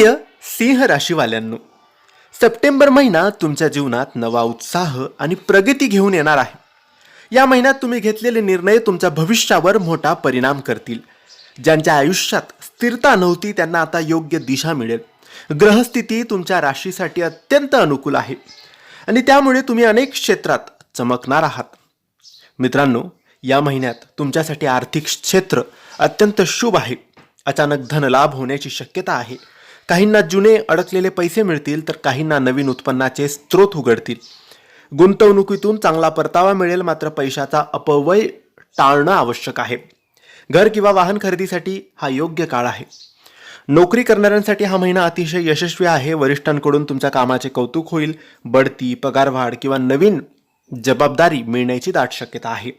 प्रिय सिंह राशीवाल्यांनो सप्टेंबर महिना तुमच्या जीवनात नवा उत्साह आणि प्रगती घेऊन येणार आहे. या महिन्यात तुम्ही घेतलेले निर्णय तुमच्या भविष्यावर मोठा परिणाम करतील. ज्यांच्या आयुष्यात स्थिरता नव्हती त्यांना आता योग्य दिशा मिळेल. ग्रहस्थिती तुमच्या राशीसाठी अत्यंत अनुकूल आहे. आणि त्यामुळे तुम्ही अनेक क्षेत्रात चमकणार आहात. मित्रांनो या महिन्यात तुमच्यासाठी आर्थिक क्षेत्र अत्यंत शुभ आहे. अचानक धनलाभ होण्याची शक्यता आहे. काहींना जुने अडकलेले पैसे मिळतील तर काहींना नवीन उत्पन्नाचे स्रोत उघडतील. गुंतवणुकीतून चांगला परतावा मिळेल मात्र पैशाचा अपव्यय टाळणं आवश्यक आहे. घर किंवा वाहन खरेदीसाठी हा योग्य काळ आहे. नोकरी करणाऱ्यांसाठी हा महिना अतिशय यशस्वी आहे. वरिष्ठांकडून तुमच्या कामाचे कौतुक होईल. बढती पगारवाढ किंवा नवीन जबाबदारी मिळण्याची दाट शक्यता आहे.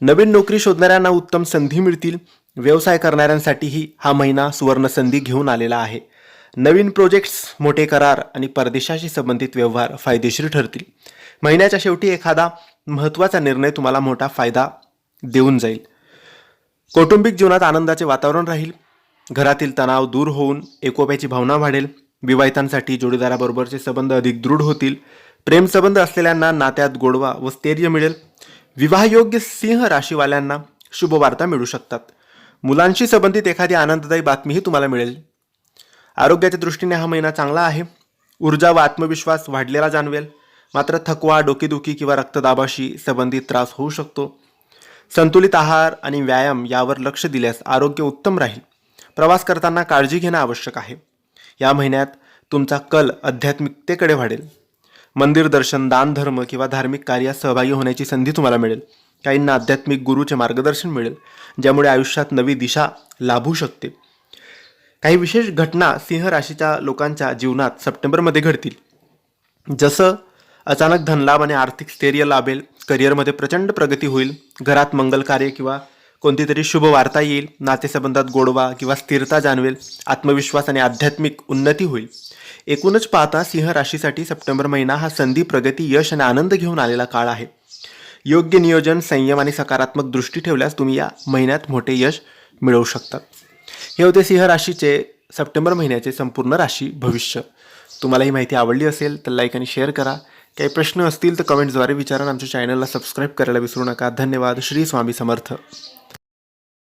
नवीन नोकरी शोधणाऱ्यांना उत्तम संधी मिळतील. व्यवसाय करणाऱ्यांसाठीही हा महिना सुवर्ण संधी घेऊन आलेला आहे. नवीन प्रोजेक्ट्स मोठे करार आणि परदेशाशी संबंधित व्यवहार फायदेशीर ठरतील. महिन्याच्या शेवटी एखादा महत्त्वाचा निर्णय तुम्हाला मोठा फायदा देऊन जाईल. कौटुंबिक जीवनात आनंदाचे वातावरण राहील. घरातील तणाव दूर होऊन एकोप्याची भावना वाढेल. विवाहितांसाठी जोडीदाराबरोबरचे संबंध अधिक दृढ होतील. प्रेमसंबंध असलेल्यांना नात्यात गोडवा व स्थैर्य मिळेल. विवाहयोग्य सिंह राशीवाल्यांना शुभवार्ता मिळू शकतात. मुलांशी संबंधित एखादी आनंददायी बातमीही तुम्हाला मिळेल. आरोग्याच्या दृष्टीने हा महिना चांगला आहे. ऊर्जा व आत्मविश्वास वाढलेला जाणवेल. मात्र थकवा डोकेदुखी किंवा रक्तदाबाशी संबंधित त्रास होऊ शकतो. संतुलित आहार आणि व्यायाम यावर लक्ष दिल्यास आरोग्य उत्तम राहील. प्रवास करताना काळजी घेणं आवश्यक आहे. या महिन्यात तुमचा कल आध्यात्मिकतेकडे वाढेल. मंदिर दर्शन दानधर्म किंवा धार्मिक कार्यात सहभागी होण्याची संधी तुम्हाला मिळेल. काहींना आध्यात्मिक गुरुचे मार्गदर्शन मिळेल ज्यामुळे आयुष्यात नवी दिशा लाभू शकते. काही विशेष घटना सिंह राशीच्या लोकांच्या जीवनात सप्टेंबरमध्ये घडतील. जसं अचानक धनलाभ आणि आर्थिक स्थैर्य लाभेल करिअरमध्ये प्रचंड प्रगती होईल घरात मंगल कार्य किंवा कोणती तरी शुभ वार्ता येईल नातेसंबंधात गोडवा किंवा स्थिरता जाणवेल आत्मविश्वास आणि आध्यात्मिक उन्नती होईल. एकूणच पाहता सिंह राशीसाठी सप्टेंबर महिना हा संधी प्रगती यश आणि आनंद घेऊन आलेला काळ आहे. योग्य नियोजन संयम आणि सकारात्मक दृष्टी ठेवल्यास तुम्ही या महिन्यात मोठे यश मिळवू शकतात हे होते सिंह राशीचे सप्टेंबर महिन्याचे संपूर्ण राशी भविष्य. तुम्हाला ही माहिती आवडली असेल तर लाईक आणि शेअर करा. काही प्रश्न असतील तर कमेंटद्वारे विचारा आमच्या चॅनलला सबस्क्राईब करायला विसरू नका. धन्यवाद. श्री स्वामी समर्थ.